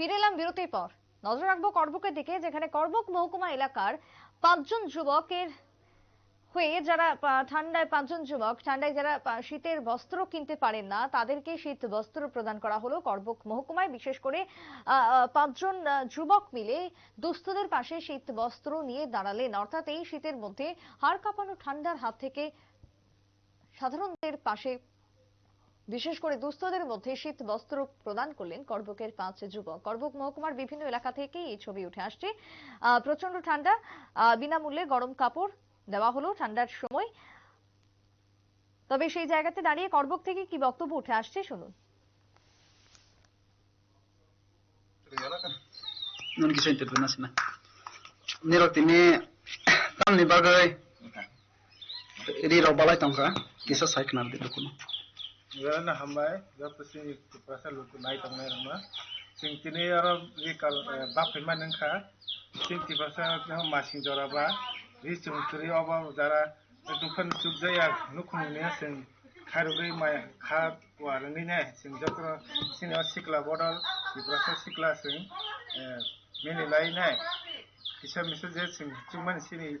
ফিরে এলাম বিরতির পর। নজর রাখব করবকের দিকে, যেখানে করবক মহকুমা এলাকার পাঁচজন যুবকের হয়ে যারা ঠান্ডায় পাঁচজন যুবক, ঠান্ডায় যারা শীতের বস্ত্র কিনতে পারেন না, তাদেরকে শীত বস্ত্র প্রদান করা হলো করবক মহকুমায়। বিশেষ করে পাঁচজন যুবক মিলে দুস্থদের পাশে শীত বস্ত্র নিয়ে দাঁড়ালেন। অর্থাৎ এই শীতের মধ্যে হাড় কাঁপানো ঠান্ডার হাত থেকে সাধারণদের পাশে বিশেষ করে দুস্থদের মধ্যে শীত বস্ত্র প্রদান করলেন করবকের পাঁচ যুবক। করবক মহকুমার বিভিন্ন এলাকা থেকে এই ছবি উঠে আসছে। প্রচণ্ড ঠান্ডা। বিনামূল্যে গরম কাপড় দেওয়া হলো ঠান্ডার সময়। তবে সেই জায়গাতে দাঁড়িয়ে করবক থেকে কি বক্তব্য উঠে আসছে শুনুন। nun kisah intervenasi na nirok tini tam ni ri sai kenar di Karena hamba ya, pasti itu pasti lutu naik tangan rumah. Sing tini ya orang di kal bab lima nengka. Sing tiba saya mau masih jora ba. Di sini tiri apa jara itu pun juga ya nukum ini sing kalau gay mai kah wal ini nih sing jatuh sini orang sikla bodol di proses sikla sing milih lain nih. Kita misalnya sing cuma sini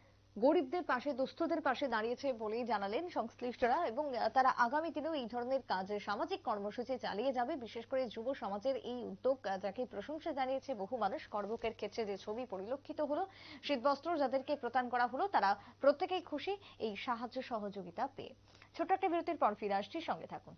গরিবদের পাশে, দুস্থদের পাশে দাঁড়িয়েছে বলেই জানালেন সংশ্লিষ্টরা এবং তারা আগামী দিনেও এই ধরনের কাজে সামাজিক কর্মসূচি চালিয়ে যাবে। বিশেষ করে যুব সমাজের এই উদ্যোগ যাকে প্রশংসা জানিয়েছে বহু মানুষ করবকের ক্ষেত্রে যে ছবি পরিলক্ষিত হলো, শীতবস্ত্র যাদেরকে প্রদান করা হলো, তারা প্রত্যেকেই খুশি এই সাহায্য সহযোগিতা পেয়ে। ছোট্ট একটা বিরতির পর ফিরে আসছি, সঙ্গে থাকুন।